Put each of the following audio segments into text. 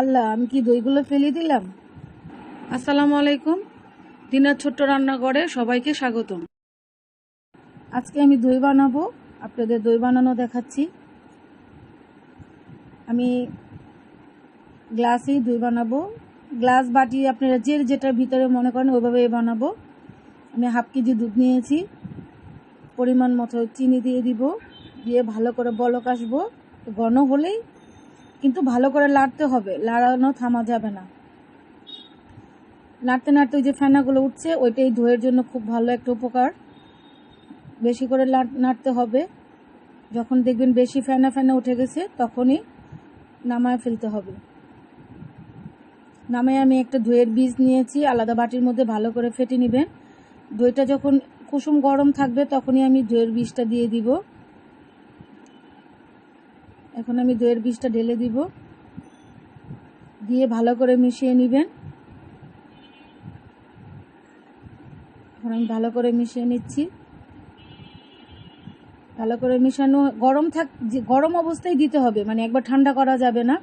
আল্লাহ আমি কি দইগুলো ফেলে দিলাম? আসসালামু আলাইকুম। দিনার ছোট্ট রান্নাঘরে সবাইকে স্বাগতম। আজকে আমি দই বানাবো আপনাদের দই বানানো দেখাচ্ছি। আমি গ্লাসেই দই বানাবো। গ্লাস বাটি আপনারা যে যেটার ভিতরে মনে করেন ওইভাবে বানাবো। আমি হাফ কেজি দুধ নিয়েছি। পরিমাণ মতো চিনি দিয়ে দিব। দিয়ে ভালো করে বলক আসব। ঘন হলেই কিন্তু ভালো করে লাড়তে হবে। লাড়ানো থামা যাবে না। নাড়তে নাড়তে ওই যে ফেনাগুলো উঠছে, ওইটাই ধোয়ের জন্য খুব ভালো একটা উপকার। বেশি করে নাড়তে হবে। যখন দেখবেন বেশি ফেনা ফেনা উঠে গেছে, তখনই নামায় ফেলতে হবে। নামায় আমি একটা দইয়ের বীজ নিয়েছি, আলাদা বাটির মধ্যে ভালো করে ফেটে নেবেন। দইটা যখন কুসুম গরম থাকবে, তখনই আমি দইয়ের বীজটা দিয়ে দিব। এখন আমি দইয়ের বীজটা ঢেলে দিব। দিয়ে ভালো করে মিশিয়ে নেবেন। এখন আমি ভালো করে মিশিয়ে নিচ্ছি। ভালো করে মিশানো গরম থাক গরম অবস্থায় দিতে হবে মানে একবার ঠান্ডা করা যাবে না।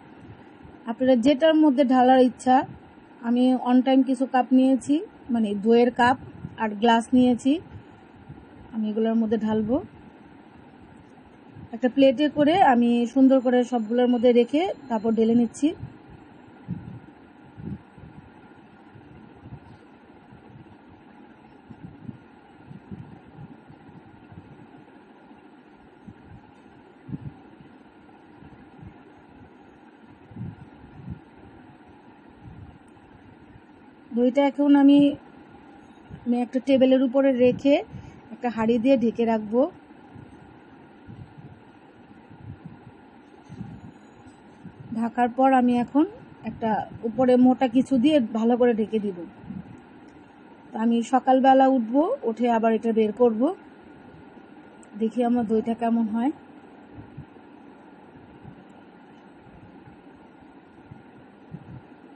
আপনারা যেটার মধ্যে ঢালার ইচ্ছা, আমি অন টাইম কিছু কাপ নিয়েছি মানে দইয়ের কাপ আর গ্লাস নিয়েছি। আমি এগুলোর মধ্যে ঢালবো। একটা প্লেটে করে আমি সুন্দর করে সবগুলোর মধ্যে রেখে তারপর ঢেলে নিচ্ছি। দইটা এখন আমি একটা টেবিলের উপরে রেখে একটা হাঁড়ি দিয়ে ঢেকে রাখব। ঢাকার পর আমি এখন একটা উপরে মোটা কিছু দিয়ে ভালো করে ঢেকে দিব। তো আমি সকালবেলা উঠবো, উঠে আবার এটা বের করব। দেখি আমার দইটা কেমন হয়।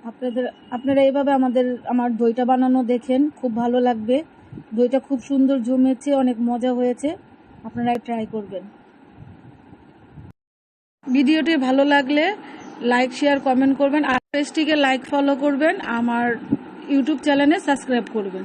আপনাদের, আপনারা এইভাবে আমাদের, আমার দইটা বানানো দেখেন, খুব ভালো লাগবে। দইটা খুব সুন্দর জমেছে, অনেক মজা হয়েছে। আপনারা ট্রাই করবেন। ভিডিওটি ভালো লাগলে লাইক শেয়ার কমেন্ট করবেন। আর পেজটিকে লাইক ফলো করবেন। আমার ইউটিউব চ্যানেলে সাবস্ক্রাইব করবেন।